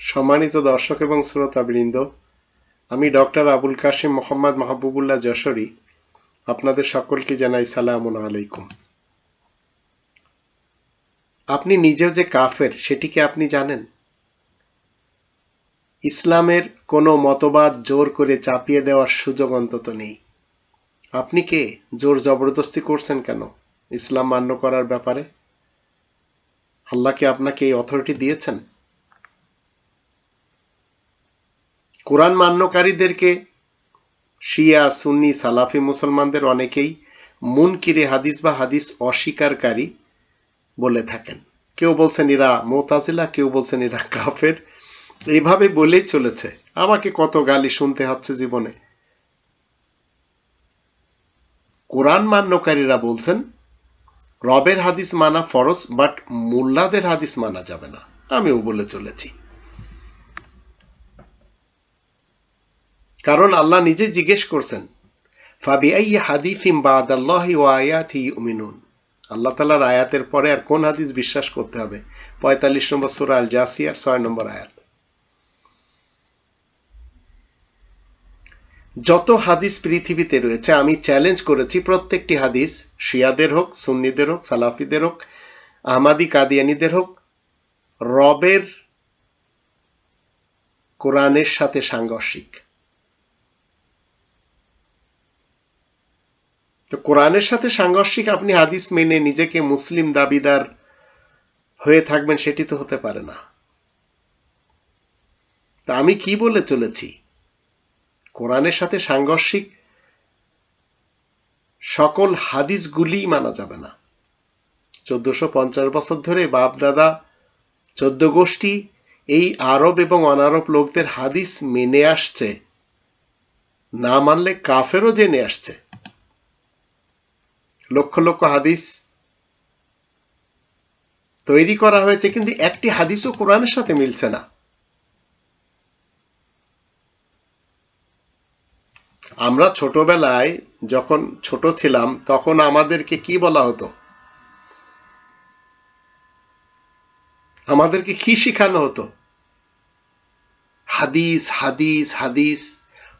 সম্মানিত দর্শক এবং শ্রোতাবৃন্দ, আমি ডক্টর আবুল কাশিম মোহাম্মদ মাহবুবুল্লাহ যশোরী। আপনাদের সকলকে জানাই সালাম আলাইকুম। আপনি নিজেও যে কাফের, সেটি কি আপনি জানেন? ইসলামের কোনো মতবাদ জোর করে চাপিয়ে দেওয়ার সুযোগ অন্তত নেই। আপনি কে? জোর জবরদস্তি করছেন কেন? ইসলাম মান্য করার ব্যাপারে? আল্লাহ কি আপনাকে এই অথরিটি দিয়েছেন? কোরআন মান্যকারীদেরকে শিয়া, সুন্নি, সালাফি মুসলমানদের অনেকেই মুনকিরে হাদিস বা হাদিস অস্বীকারী বলে থাকেন। কেউ বলছেন এরা মোতাজিলা, কেউ বলছেন এরা কাফের। এইভাবে বলেই চলেছে। আমাকে কত গালি শুনতে হচ্ছে জীবনে। কোরআন মান্যকারীরা বলছেন, রবের হাদিস মানা ফরজ, বাট মোল্লাদের হাদিস মানা যাবে না। আমিও বলে চলেছি। কারণ আল্লাহ নিজে জিজ্ঞেস করছেন ফাবি আই হাদিফিম বাদ আল্লাহ ও আয়াত উমিনুন? আল্লাহ তালার আয়াতের পরে আর কোন হাদিস বিশ্বাস করতে হবে? পঁয়তাল্লিশ নম্বর সুরা আল জাসিয়ার ছয় নম্বর আয়াত। যত হাদিস পৃথিবীতে রয়েছে, আমি চ্যালেঞ্জ করেছি প্রত্যেকটি হাদিস, শিয়াদের হোক, সুন্নিদের হোক, সালাফিদের হোক, আহমাদি, কাদিয়ানিদের হোক, রবের কোরআনের সাথে সাংঘর্ষিক। তো কোরআনের সাথে সাংঘর্ষিক আপনি হাদিস মেনে নিজেকে মুসলিম দাবিদার হয়ে থাকবেন, সেটি তো হতে পারে না। তা আমি কি বলে চলেছি? কোরআনের সাথে সাংঘর্ষিক সকল হাদিসগুলি মানা যাবে না। চোদ্দশো পঞ্চাশ বছর ধরে বাপ দাদা চোদ্দ গোষ্ঠী, এই আরব এবং অনারব লোকদের হাদিস মেনে আসছে। না মানলে কাফেরও জেনে আসছে। লক্ষ লক্ষ হাদিস তৈরি করা হয়েছে, কিন্তু একটি হাদিসও কোরআনের সাথে মিলছে না। আমরা ছোটবেলায় যখন ছোট ছিলাম, তখন আমাদেরকে কি বলা হতো? আমাদেরকে কি শিখানো হতো? হাদিস হাদিস হাদিস,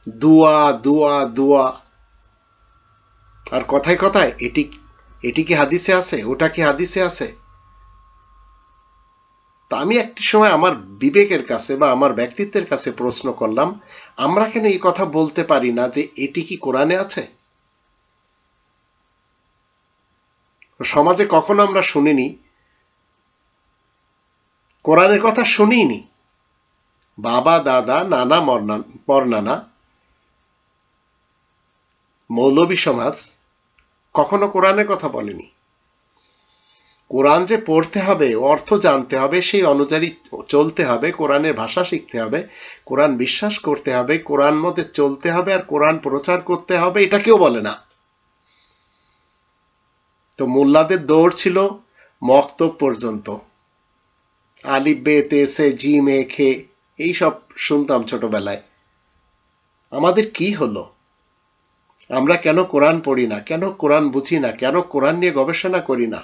দুয়া দুয়া দুয়া। আর কথায় কথায়, এটি এটি কি হাদিসে আছে? ওটা কি হাদিসে আছে? তা আমি একটি সময় আমার বিবেকের কাছে বা আমার ব্যক্তিত্বের কাছে প্রশ্ন করলাম, আমরা কেন এই কথা বলতে পারি না যে এটি কি কোরআনে আছে? সমাজে কখনো আমরা শুনিনি, কোরআনের কথা শুনিনি বাবা, দাদা, নানা পরনানা মৌলবী সমাজ কখনো কোরআনের কথা বলেনি। কোরআন যে পড়তে হবে, অর্থ জানতে হবে, সেই অনুযায়ী চলতে হবে, কোরআনের ভাষা শিখতে হবে, কোরআন বিশ্বাস করতে হবে, কোরআন মতে চলতে হবে আর কোরআন প্রচার করতে হবে, এটা কেউ বলে না। তো মোল্লাদের দৌড় ছিল মক্তব পর্যন্ত। আলিফ বে তেসে জি, মে, খে, এইসব শুনতাম ছোটবেলায়। আমাদের কি হলো? আমরা কেন কোরআন পড়ি না? কেন কোরআন বুঝি না? কেন কোরআন নিয়ে গবেষণা করি না?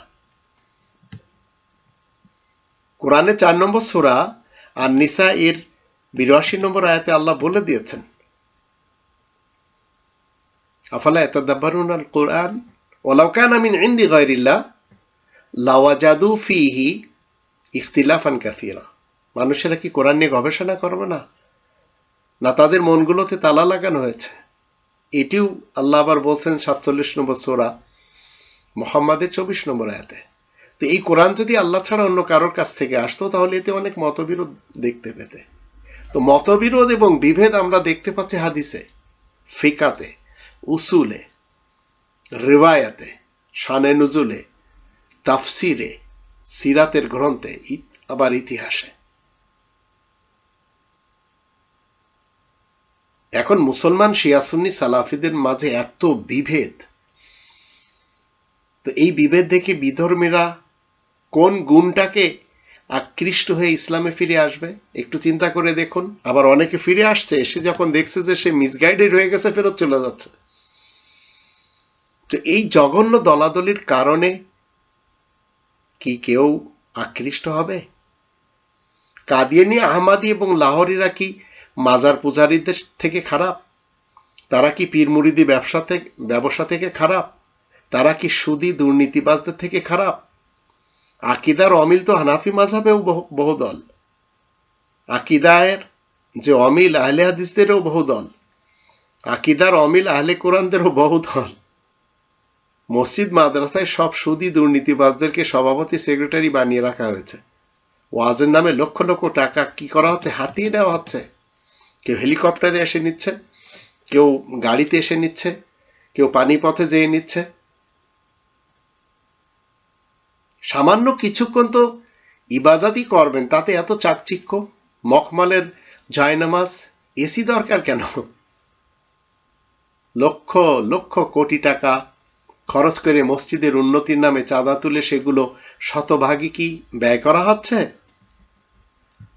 কোরআনে চার নম্বর সুরা আর নিসা এর বিরাশি নম্বর আয়াতে আল্লাহ বলে দিয়েছেন। আফালা এতাদাব্বারুন আল কোরআন ওয়ালাউ কানা মিন ইনদি লাওয়াজাদু ফিহি ইখতিলাফান কাসীরা। মানুষেরা কি কোরআন নিয়ে গবেষণা করবে না? না তাদের মনগুলোতে তালা লাগানো হয়েছে। এটিও আল্লাহ আবার বলছেন সাতচল্লিশ নম্বর সোরা, মোহাম্মদের চব্বিশ নম্বর আয়াতে। তো এই কোরআন যদি আল্লাহ ছাড়া অন্য কারোর কাছ থেকে আসতো, তাহলে এতে অনেক মতবিরোধ দেখতে পেতে। তো মতবিরোধ এবং বিভেদ আমরা দেখতে পাচ্ছি হাদিসে, ফিকাতে, উসুলে, রেওয়ায়াতে, শানে নজুলে, তাফসিরে, সিরাতের গ্রন্থে, আবার ইতিহাসে। এখন মুসলমান শিয়াসুন্নি সালাফিদের মাঝে এত বিভেদ। তো এই বিভেদ দেখে বিধর্মীরা কোন গুণটাকে আকৃষ্ট হয়ে ইসলামে ফিরে আসবে? একটু চিন্তা করে দেখুন। আবার অনেকে ফিরে আসছে, এসে যখন দেখছে যে সে মিসগাইডেড হয়ে গেছে, ফেরত চলে যাচ্ছে। তো এই জঘন্য দলাদলির কারণে কি কেউ আকৃষ্ট হবে? কাদিয়ানি, আহমাদি এবং লাহোরিরা কি মাজার পূজারীদের থেকে খারাপ? তারা কি পীর মুরিদি ব্যবসা থেকে ব্যবসা থেকে খারাপ? তারা কি সুদি দুর্নীতিবাজদের থেকে খারাপ? আকিদার অমিল তো হানাফি মাঝাবেও বহু- বহুদল। আকিদায়ের যে অমিল আহলে হাদিসদেরও বহুদল। আকিদার অমিল আহলে কোরআনদেরও বহুদল। মসজিদ, মাদ্রাসায় সব সুদি দুর্নীতিবাজদেরকে সভাপতি, সেক্রেটারি বানিয়ে রাখা হয়েছে। ওয়াজের নামে লক্ষ লক্ষ টাকা কি করা হচ্ছে? হাতিয়ে নেওয়া হচ্ছে। কেউ হেলিকপ্টারে এসে নিচ্ছে, কেউ গাড়িতে এসে নিচ্ছে, কেউ পানিপথে যেয়ে নিচ্ছে। সামান্য কিছুক্ষণ তো ইবাদাতই করবেন, তাতে এত চাকচিক্য, মখমালের জয়নামাজ, এসি দরকার কেন? লক্ষ লক্ষ কোটি টাকা খরচ করে মসজিদের উন্নতির নামে চাঁদা তুলে সেগুলো শতভাগী কি ব্যয় করা হচ্ছে?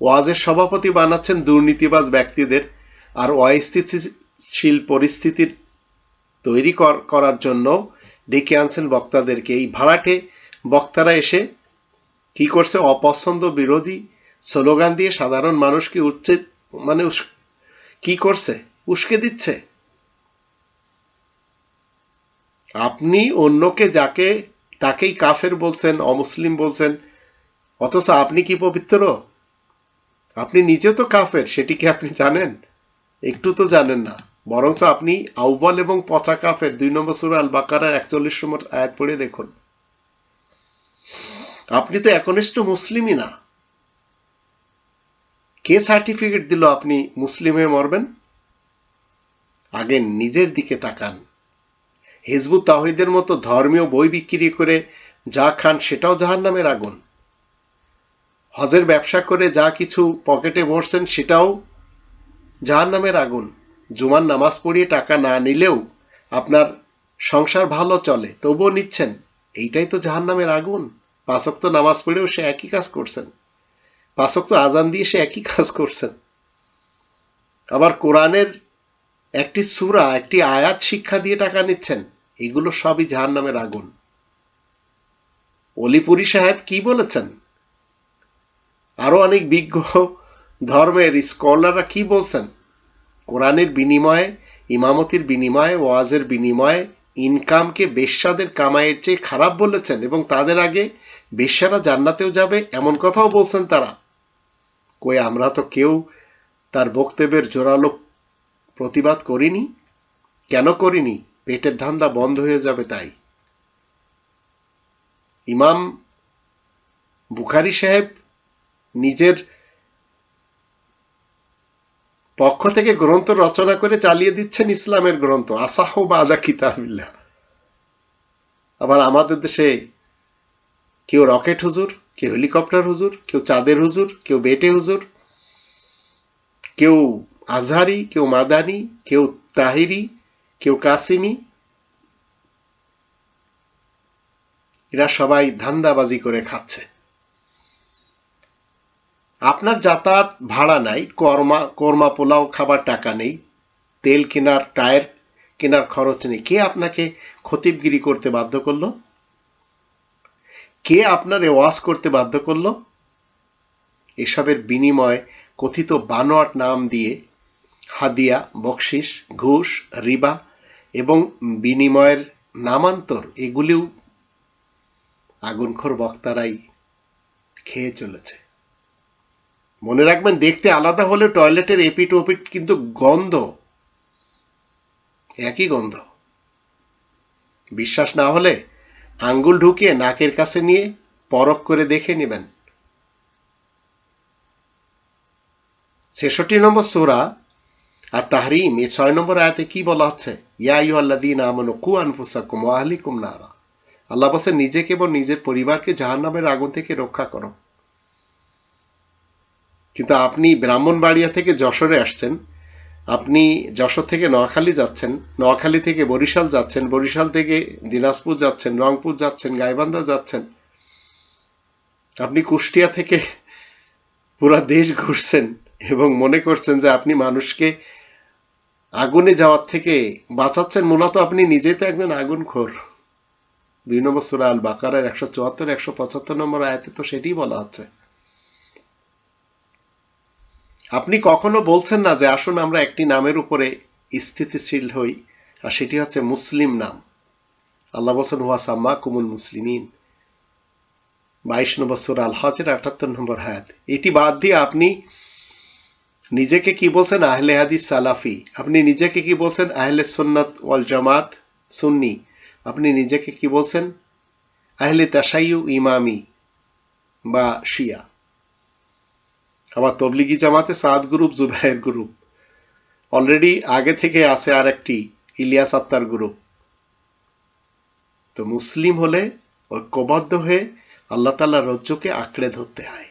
ওয়াজের সভাপতি বানাচ্ছেন দুর্নীতিবাজ ব্যক্তিদের আর অস্থিতিশীল পরিস্থিতির তৈরি কর- করার জন্য ডেকে আনছেন বক্তাদেরকে। এই ভাড়াটে বক্তারা এসে কি করছে? অপছন্দ বিরোধী স্লোগান দিয়ে সাধারণ মানুষকে উঠছে মানে কি করছে? উস্কে দিচ্ছে। আপনি অন্যকে যাকে, তাকেই কাফের বলছেন, অমুসলিম বলছেন, অথচ আপনি কি পবিত্র? আপনি নিজে তো কাফের, সেটি কি আপনি জানেন? একটু তো জানেন না। বরঞ্চ আপনি আউ্বাল এবং পচা কাফের, দুই নম্বর সুরা আল বাকারার একচল্লিশ নম্বর আয়াত পড়ে দেখুন। আপনি তো একনিষ্ঠ মুসলিমই না। কে সার্টিফিকেট দিল আপনি মুসলিম হয়ে মরবেন? আগে নিজের দিকে তাকান। হিজবুত তাহিদের মতো ধর্মীয় বই বিক্রি করে যা খান সেটাও জাহান নামের আগুন। হজের ব্যবসা করে যা কিছু পকেটে ভরছেন সেটাও জাহান নামের আগুন। জুমার নামাজ পড়িয়ে টাকা না নিলেও আপনার সংসার ভালো চলে, তবুও নিচ্ছেন। এইটাই তো জাহান নামের আগুন পাঁচক্ত নামাজ পড়েও সে একই কাজ করছেন। পাঁচক্ত আজান দিয়ে সে একই কাজ করছেন। আবার কোরআনের একটি সূরা, একটি আয়াত শিক্ষা দিয়ে টাকা নিচ্ছেন, এগুলো সবই জাহান নামের আগুন। অলিপুরি সাহেব কি বলেছেন? আরও অনেক বিজ্ঞ ধর্মের স্কলাররা কি বলছেন? কোরআনের বিনিময়ে, ইমামতির বিনিময়ে, ওয়াজের বিনিময়ে ইনকামকে বেশ্যাদের কামাইয়ের চেয়ে খারাপ বলেছেন এবং তাদের আগে বেশ্যারা জান্নাতেও যাবে এমন কথাও বলছেন তারা। কই, আমরা তো কেউ তার বক্তব্যের জোরালো প্রতিবাদ করিনি? কেন করিনি? পেটের ধান্দা বন্ধ হয়ে যাবে তাই। ইমাম বুখারি সাহেব নিজের পক্ষ থেকে গ্রন্থ রচনা করে চালিয়ে দিচ্ছেন ইসলামের গ্রন্থ। আসাহ বা আদা কিতাবিল্লাহ। আবার আমাদের দেশে কেউ রকেট হুজুর, কেউ হেলিকপ্টার হুজুর, কেউ চাঁদের হুজুর, কেউ বেটে হুজুর, কেউ আজহারি, কেউ মাদানি, কেউ তাহিরি, কেউ কাসিমি। এরা সবাই ধান্দাবাজি করে খাচ্ছে। আপনার যাতায়াত ভাড়া নাই, কর্মা কর্মা পোলাও খাবার টাকা নেই, তেল কেনার, টায়ার কেনার খরচ নেই। কে আপনাকে খতিবগিরি করতে বাধ্য করল? কে আপনার ওয়াজ করতে বাধ্য করল? এসবের বিনিময় কথিত বানোয়াট নাম দিয়ে হাদিয়া, বকশিস, ঘুষ, রিবা এবং বিনিময়ের নামান্তর, এগুলিও আগুনখোর বক্তারাই খেয়ে চলেছে। মনে রাখবেন, দেখতে আলাদা হলে টয়লেটের এপিট ওপিট কিন্তু গন্ধ, একই গন্ধ। বিশ্বাস না হলে আঙ্গুল ঢুকিয়ে নাকের কাছে নিয়ে পরখ করে দেখে নেবেন। ছেষট্টি নম্বর সোরা আর তাহরিম এই ছয় নম্বর আয়াতে কি বলা হচ্ছে? ইয়া ইউ আল্লাদিন আমনু কু আনফুসাকুম ওয়া আহলিকুম নারা। আল্লাহ বলছে নিজেকে এবং নিজের পরিবারকে জাহান্নামের আগুন থেকে রক্ষা করো। কিন্তু আপনি ব্রাহ্মণবাড়িয়া থেকে যশোরে আসছেন, আপনি যশোর থেকে নোয়াখালী যাচ্ছেন, নোয়াখালী থেকে বরিশাল যাচ্ছেন, বরিশাল থেকে দিনাজপুর যাচ্ছেন, রংপুর যাচ্ছেন, গাইবান্ধা যাচ্ছেন, আপনি কুষ্টিয়া থেকে পুরা দেশ ঘুরছেন এবং মনে করছেন যে আপনি মানুষকে আগুনে যাওয়ার থেকে বাঁচাচ্ছেন, মূলত আপনি নিজেই তো একজন আগুন খোর। দুই নম্বর সুরা আল বাকারের একশো চুয়াত্তর, একশো পঁচাত্তর নম্বর আয়াতে তো সেটাই বলা হচ্ছে। আপনি কখনো বলছেন না যে আসুন আমরা একটি নামের উপরে স্থিতিশীল হই, আর সেটি হচ্ছে মুসলিম নাম। আল্লাহ বলছেন, হুয়া সাম্মা কুমুল মুসলিমিন। বাইশ নম্বর সুর আল হজের আটাত্তর নম্বর হায়াত। এটি বাদ দিয়ে আপনি নিজেকে কি বলছেন? আহলে হাদিস সালাফি। আপনি নিজেকে কি বলছেন? আহলে সুন্নাত ওয়াল জামাত সুন্নি। আপনি নিজেকে কি বলছেন? আহলে তাসাইউ ইমামি বা শিয়া। আবার তবলিগি জামাতে Saad group Zubair group. Already আগে থেকে আছে আর একটি ইলিয়াস আত্মার গ্রুপ। তো মুসলিম হলে ঐক্যবদ্ধ হয়ে আল্লাহ তাল্লাহ রজ্জুকে আঁকড়ে ধরতে হয়।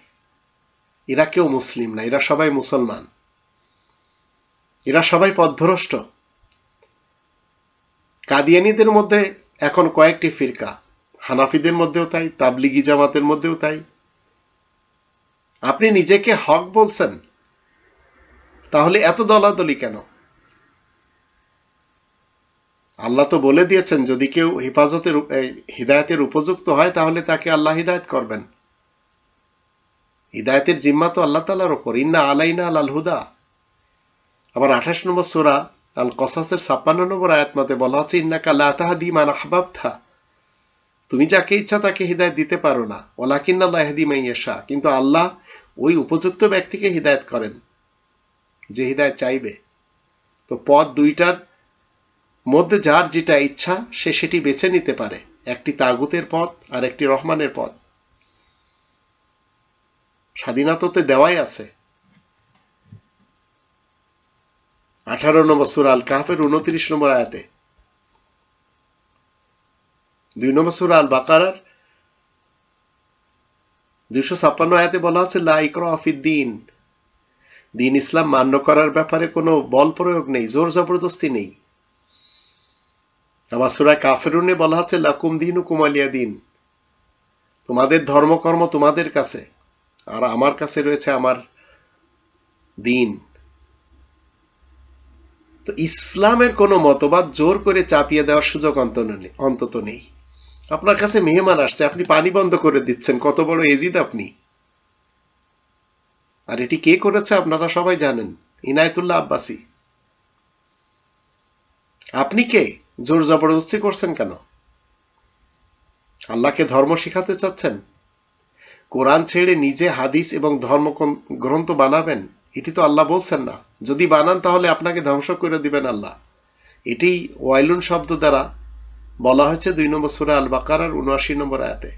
এরা কেউ মুসলিম না, এরা সবাই মুসলমান। এরা সবাই পথভ্রষ্ট। কাদিয়ানিদের মধ্যে এখন কয়েকটি ফিরকা। হানাফিদের মধ্যেও তাই, তাবলিগি জামাতের মধ্যেও তাই। আপনি নিজেকে হক বলছেন, তাহলে এত দলাদলি কেন? আল্লাহ তো বলে দিয়েছেন, যদি কেউ হেফাজতের হৃদায়তের উপযুক্ত হয়, তাহলে তাকে আল্লাহ হিদায়ত করবেন। হিদায়তের জিম্মা তো আল্লাহ তালার ওপর ইন্না আলাইনা আল হুদা। আবার আঠাশ নম্বর সোরা আল কসাসের ছাপ্পান্ন নম্বর আয়াত মতে বলা হচ্ছে ইন্না কাল্লা তাহাদি মান আহবাবথা তুমি যাকে ইচ্ছা তাকে হৃদায়ত দিতে পারো না। ওলাকিন্না হেদি মাইয়াশা কিন্তু আল্লাহ ওই উপযুক্ত ব্যক্তিকে হৃদায়ত করেন, যে হৃদায়ত চাইবে। তো পথ দুইটার মধ্যে যার যেটা ইচ্ছা, সে সেটি বেছে নিতে পারে। একটি তাগুতের পথ, আর একটি রহমানের পথ। স্বাধীনতাতে দেওয়াই আছে। আঠারো নম্বর সুর আল কাহাফের উনত্রিশ নম্বর আয়াতে। দুই নম্বর সুর আল বাকারার দুইশো ছাপ্পান্ন আয়াতে বলা আছে লাইকর দিন দিন ইসলাম মান্য করার ব্যাপারে কোনো বল প্রয়োগ নেই, জোর জবরদস্তি নেই। আবার সুরায় কাফেরুনে বলা হচ্ছে লাকুম দিন কুমালিয়া দিন তোমাদের ধর্মকর্ম তোমাদের কাছে, আর আমার কাছে রয়েছে আমার দিন তো ইসলামের কোনো মতবাদ জোর করে চাপিয়ে দেওয়ার সুযোগ অন্তত নেই। আপনার কাছে মেহমান আসছে, আপনি পানি বন্ধ করে দিচ্ছেন, কত বড় এজিদ আপনি। আর এটি কে করেছে আপনারা সবাই জানেন, ইনায়তুল্লাহ আব্বাসি। আপনি কে? জোর জবরদস্তি করছেন কেন? আল্লাহকে ধর্ম শিখাতে চাচ্ছেন? কোরআন ছেড়ে নিজে হাদিস এবং ধর্ম গ্রন্থ বানাবেন? এটি তো আল্লাহ বলছেন না। যদি বানান তাহলে আপনাকে ধ্বংস করে দিবেন আল্লাহ। এটি ওয়াইলুন শব্দ দ্বারা বলা হয়েছে দুই নম্বর সুরা আল বাকার উনআশি নম্বর আয়াতে।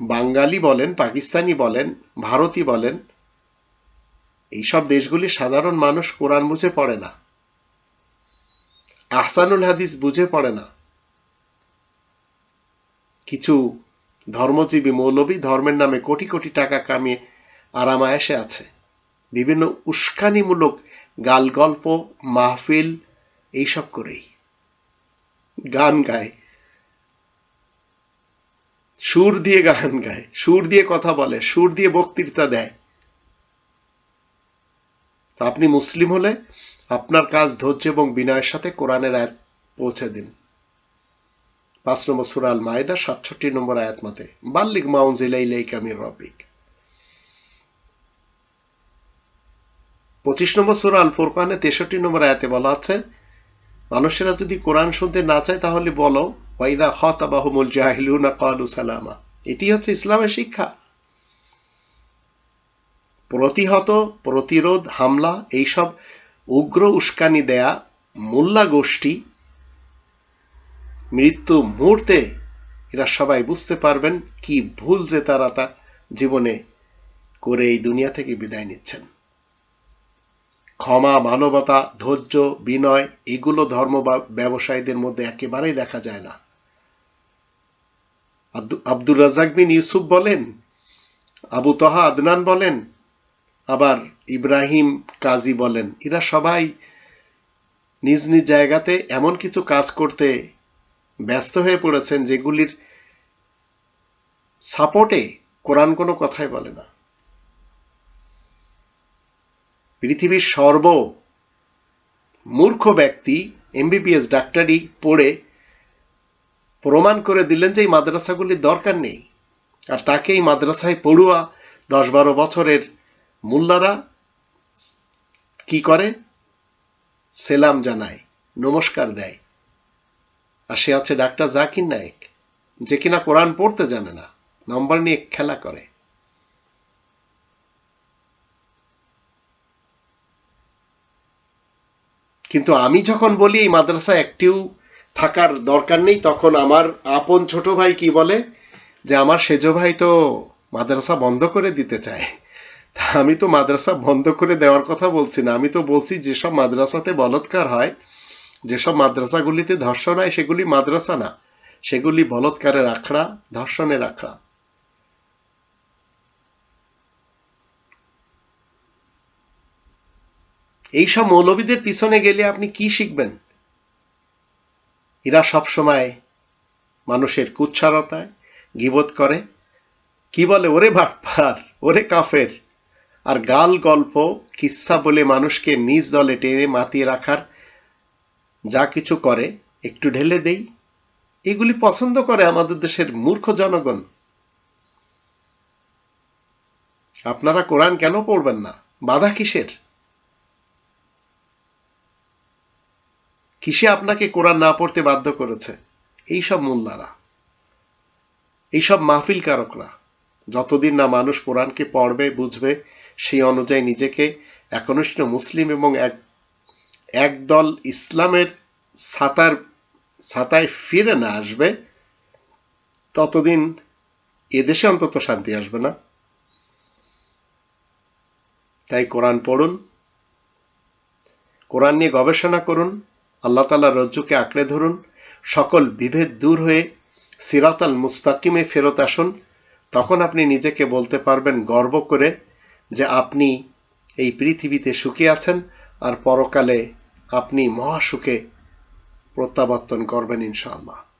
বাঙালি বলেন, পাকিস্তানি বলেন, ভারতী বলেন, এইসব দেশগুলি সাধারণ মানুষ কোরআন বুঝে পড়ে না। আহসানুল হাদিস বুঝে পড়ে না। কিছু ধর্মজীবী মৌলবী ধর্মের নামে কোটি কোটি টাকা কামিয়ে আরামায়াসে আছে। বিভিন্ন উস্কানিমূলক গাল গল্প মাহফিল, এইসব করেই। গান গায়। সুর দিয়ে গান গায়। সুর দিয়ে কথা বলে, সুর দিয়ে বক্তৃতা দেয়। তো আপনি মুসলিম হলে আপনার কাজ ধৈর্য এবং বিনয়ের সাথে কোরআনের আয়াত পৌঁছে দিন। পাঁচ নম্বর সুরাল মায়দা সাতষট্টি নম্বর আয়াত মতে বাল্লিক মাউনজিলাই কামির রবিক পঁচিশ নম্বর সুরাল ফুরকানে তেষট্টি নম্বর আয়াতে বলা আছে মানুষেরা যদি কোরআন শুনতে না চায়, তাহলে বলো ওয়াইদা খতাবাহুমুল জাহিলুনা কালু সালামা। এটি হচ্ছে ইসলামের শিক্ষা। প্রতিহত, প্রতিরোধ, হামলা, এইসব উগ্র উস্কানি দেয়া মোল্লা গোষ্ঠী মৃত্যু মুহূর্তে এরা সবাই বুঝতে পারবেন কি ভুল যে তারা তা জীবনে করে এই দুনিয়া থেকে বিদায় নিচ্ছেন। ক্ষমা, মানবতা, ধৈর্য, বিনয় এগুলো ধর্ম ব্যবসায়ীদের মধ্যে একেবারেই দেখা যায় না। আব্দুর রাজাক বিন ইউসুফ বলেন, আবু তহা আদনান বলেন, আবার ইব্রাহিম কাজী বলেন, এরা সবাই নিজ নিজ জায়গাতে এমন কিছু কাজ করতে ব্যস্ত হয়ে পড়েছেন যেগুলির সাপোর্টে কোরআন কোনো কথাই বলে না। পৃথিবীর সর্ব মূর্খ ব্যক্তি এমবিবিএস ডাক্তারি পড়ে প্রমাণ করে দিলেন যে এই মাদ্রাসাগুলির দরকার নেই। আর তাকে এই মাদ্রাসায় পড়ুয়া দশ বারো বছরের মোল্লারা কি করে? সেলাম জানায়, নমস্কার দেয়। আর সে আছে ডাক্তার জাকির নায়েক, যে কিনা কোরআন পড়তে জানে না, নম্বর নিয়ে খেলা করে। কিন্তু আমি যখন বলি এই মাদ্রাসা একটিও থাকার দরকার নেই, তখন আমার আপন ছোট ভাই কি বলে যে, আমার সেজ ভাই তো মাদ্রাসা বন্ধ করে দিতে চায়। আমি তো মাদ্রাসা বন্ধ করে দেওয়ার কথা বলছি না। আমি তো বলছি, যেসব মাদ্রাসাতে বলৎকার হয়, যেসব মাদ্রাসাগুলিতে ধর্ষণ হয়, সেগুলি মাদ্রাসা না। সেগুলি বলৎকারের আখড়া, ধর্ষণের আখড়া। এইসব মৌলবীদের পিছনে গেলে আপনি কি শিখবেন? এরা সবসময় মানুষের কুচ্ছারতায় গিবোধ করে। কি বলে, ওরে ভাটপার ওরে কাফের। আর গাল, গল্প কিচ্ছা বলে মানুষকে নিজ দলে টেনে মাতিয়ে রাখার যা কিছু করে, একটু ঢেলে দেই। এগুলি পছন্দ করে আমাদের দেশের মূর্খ জনগণ। আপনারা কোরআন কেন পড়বেন না? বাধা কিসের? কিসে আপনাকে কোরআন না পড়তে বাধ্য করেছে? এইসব মোল্লারা। এইসব মাহফিল কারকরা যতদিন না মানুষ কোরআনকে পড়বে, বুঝবে, সেই অনুযায়ী নিজেকে একনিষ্ঠ মুসলিম এবং এক, একদল ইসলামের ছাতার ছাতায় ফিরে না আসবে, ততদিন এদেশে অন্তত শান্তি আসবে না। তাই কোরআন পড়ুন। কোরআন নিয়ে গবেষণা করুন। আল্লাহ তালা রজ্জুকে আঁকড়ে ধরুন। সকল বিভেদ দূর হয়ে সিরাতাল মুস্তাকিমে ফেরত আসুন। তখন আপনি নিজেকে বলতে পারবেন গর্ব করে যে আপনি এই পৃথিবীতে সুখী আছেন আর পরকালে আপনি মহাসুখে প্রত্যাবর্তন করবেন ইনশাআল্লাহ।